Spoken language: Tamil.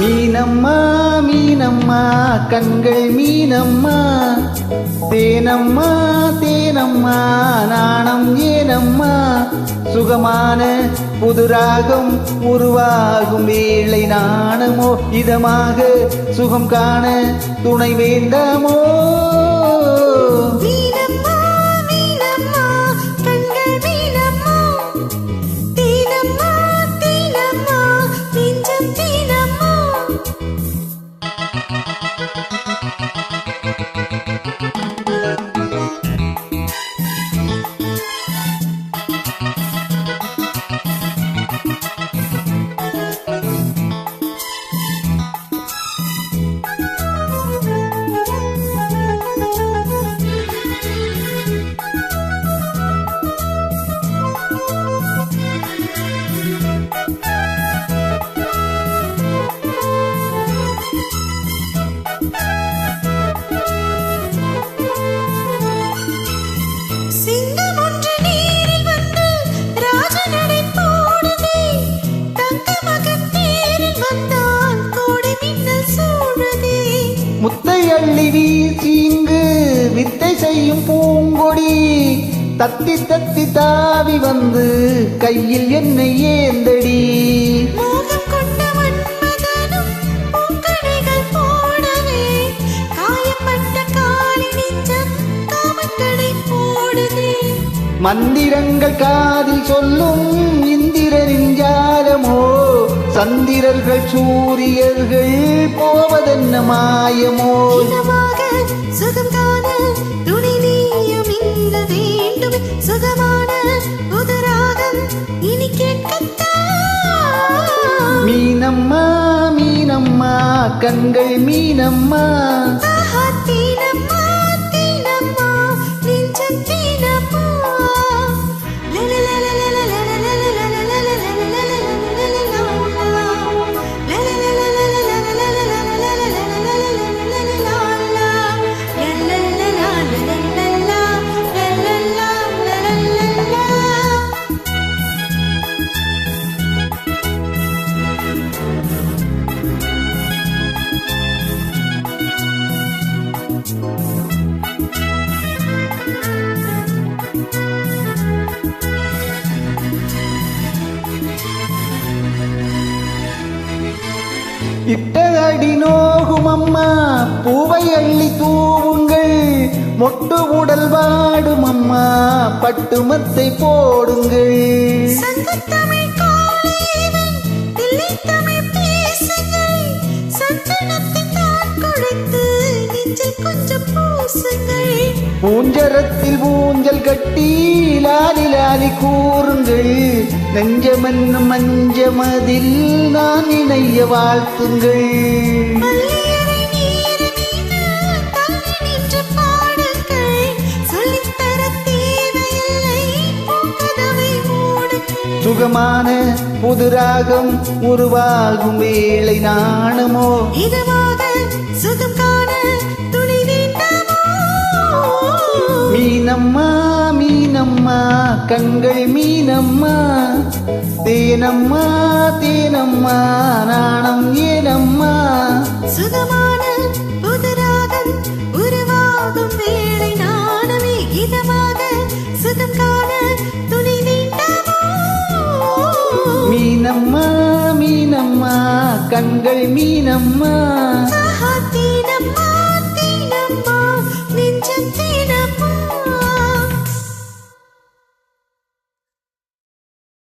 மீனம்மா மீனம்மா கண்கள் மீனம்மா. தேனம்மா தேனம்மா நாணம் ஏனம்மா. சுகமான புதுராகம் உருவாகும் வேளை நாணமோ இதமாக சுகம் காண துணை வேண்டாமோ செய்யும் பூங்கொடி தத்தி தத்தி தாவி வந்து கையில் என்னை ஏந்தடி. மந்திரங்கள் காதில் சொல்லும் இந்திரனின் ஜாலமோ சந்திரர்கள் சூரியர்கள் போவதென்ன மாயமோ? சுகம் காண துணை நீயும் இங்க வேண்டும். சுகமான இனி மீனம்மா மீனம்மா கண்கள் மீனம்மா. இட்ட அடி நோகும் அம்மா பூவை அள்ளி தூவுங்கள். மொட்டு உடல் வாடும் அம்மா பட்டுமத்தை போடுங்கள். பூஞ்சரத்தில் ஊஞ்சல் கட்டி லாலி லாலி கூறுங்கள். நெஞ்சமென்னும் மஞ்சமதில் நான் இணைய வாழ்த்துங்கள். சுகமான புதுராகம் உருவாகும் வேளை நாணமோ மீனம்மா மீனம்மா கண்கள் மீனம்மா தேனம்மா தேனம்மா நாணம் ஏனம்மா. சுகமான புதுராகம் உருவாகும் வேளை நாணமே இதமாக சுகம் காண துணை மீனம்மா மீனம்மா கண்கள் மீனம்மா.